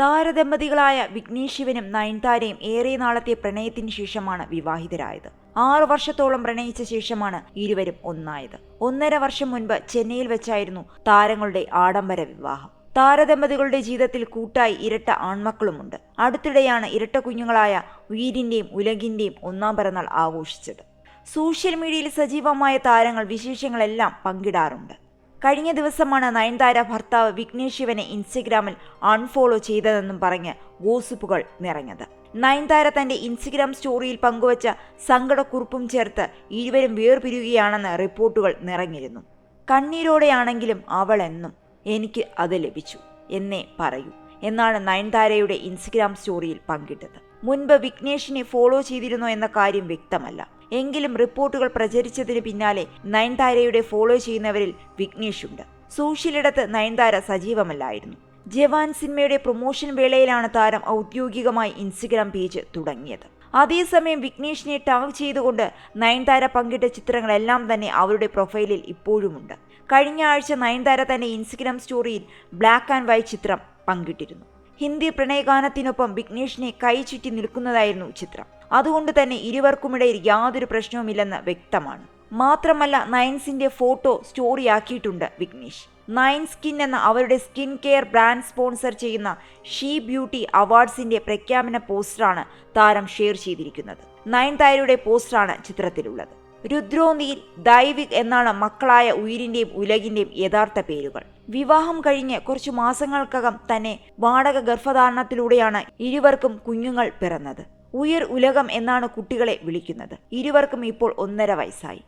താരദമ്പതികളായ വിഘ്നേഷ് നയൻതാരയും ഏറെ നാളത്തെ പ്രണയത്തിന് ശേഷമാണ് വിവാഹിതരായത്. ആറു വർഷത്തോളം പ്രണയിച്ച ശേഷമാണ് ഇരുവരും ഒന്നായത്. ഒന്നര വർഷം മുൻപ് ചെന്നൈയിൽ വെച്ചായിരുന്നു താരങ്ങളുടെ ആഡംബര വിവാഹം. താരദമ്പതികളുടെ ജീവിതത്തിൽ കൂട്ടായി ഇരട്ട ആൺമക്കളുമുണ്ട്. അടുത്തിടെയാണ് ഇരട്ട കുഞ്ഞുങ്ങളായ വീരിന്റെയും ഉലകിന്റെയും ഒന്നാം പിറന്നാൾ ആഘോഷിച്ചത്. സോഷ്യൽ മീഡിയയിൽ സജീവമായ താരങ്ങൾ വിശേഷങ്ങളെല്ലാം പങ്കിടാറുണ്ട്. കഴിഞ്ഞ ദിവസമാണ് നയൻതാര ഭർത്താവ് വിഘ്നേഷ് ശിവനെ ഇൻസ്റ്റഗ്രാമിൽ അൺഫോളോ ചെയ്തതെന്നും പറഞ്ഞ് ഗോസിപ്പുകൾ നിറഞ്ഞത്. നയൻതാര തന്റെ ഇൻസ്റ്റഗ്രാം സ്റ്റോറിയിൽ പങ്കുവച്ച സങ്കടക്കുറിപ്പും ചേർത്ത് ഇരുവരും വേർപിരിയുകയാണെന്ന് റിപ്പോർട്ടുകൾ നിറഞ്ഞിരുന്നു. കണ്ണീരോടെയാണെങ്കിലും അവൾ എന്നും എനിക്ക് അത് ലഭിച്ചു എന്നേ പറയൂ എന്നാണ് നയൻതാരയുടെ ഇൻസ്റ്റഗ്രാം സ്റ്റോറിയിൽ പങ്കിട്ടത്. മുൻപ് വിഘ്നേഷിനെ ഫോളോ ചെയ്തിരുന്നോ എന്ന കാര്യം വ്യക്തമല്ല. എങ്കിലും റിപ്പോർട്ടുകൾ പ്രചരിച്ചതിന് പിന്നാലെ നയൻതാരയുടെ ഫോളോ ചെയ്യുന്നവരിൽ വിഘ്നേഷ് ഉണ്ട് സോഷ്യലിടത്ത് നയൻതാര സജീവമല്ലായിരുന്നു. ജവാൻ സിനിമയുടെ പ്രൊമോഷൻ വേളയിലാണ് താരം ഔദ്യോഗികമായി ഇൻസ്റ്റഗ്രാം പേജ് തുടങ്ങിയത്. അതേസമയം വിഘ്നേഷിനെ ടാഗ് ചെയ്തുകൊണ്ട് നയൻതാര പങ്കിട്ട ചിത്രങ്ങളെല്ലാം തന്നെ അവരുടെ പ്രൊഫൈലിൽ ഇപ്പോഴുമുണ്ട്. കഴിഞ്ഞ ആഴ്ച നയൻതാര തന്നെ ഇൻസ്റ്റഗ്രാം സ്റ്റോറിയിൽ ബ്ലാക്ക് ആൻഡ് വൈറ്റ് ചിത്രം പങ്കിട്ടിരുന്നു. ഹിന്ദി പ്രണയഗാനത്തിനൊപ്പം വിഘ്നേഷിനെ കൈ ചുറ്റി നിൽക്കുന്നതായിരുന്നു ചിത്രം. അതുകൊണ്ട് തന്നെ ഇരുവർക്കുമിടയിൽ യാതൊരു പ്രശ്നവുമില്ലെന്ന് വ്യക്തമാണ്. മാത്രമല്ല നയൻസിന്റെ ഫോട്ടോ സ്റ്റോറിയാക്കിയിട്ടുണ്ട് വിഘ്നേഷ്. നയൻ സ്കിൻ എന്ന അവരുടെ സ്കിൻ കെയർ ബ്രാൻഡ് സ്പോൺസർ ചെയ്യുന്ന ഷീ ബ്യൂട്ടി അവാർഡ്സിന്റെ പ്രഖ്യാപന പോസ്റ്ററാണ് താരം ഷെയർ ചെയ്തിരിക്കുന്നത്. നയൻതാരയുടെ പോസ്റ്ററാണ് ചിത്രത്തിലുള്ളത്. രുദ്രോന്തിയിൽ ദൈവിക് എന്നാണ് മക്കളായ ഉയിരിന്റെയും ഉലകിന്റെയും യഥാർത്ഥ പേരുകൾ. വിവാഹം കഴിഞ്ഞ് കുറച്ചു മാസങ്ങൾക്കകം തന്നെ വാടക ഗർഭധാരണത്തിലൂടെയാണ് ഇരുവർക്കും കുഞ്ഞുങ്ങൾ പിറന്നത്. ഉയർ ഉലകം എന്നാണ് കുട്ടികളെ വിളിക്കുന്നത്. ഇരുവർക്കും ഇപ്പോൾ ഒന്നര വയസ്സായി.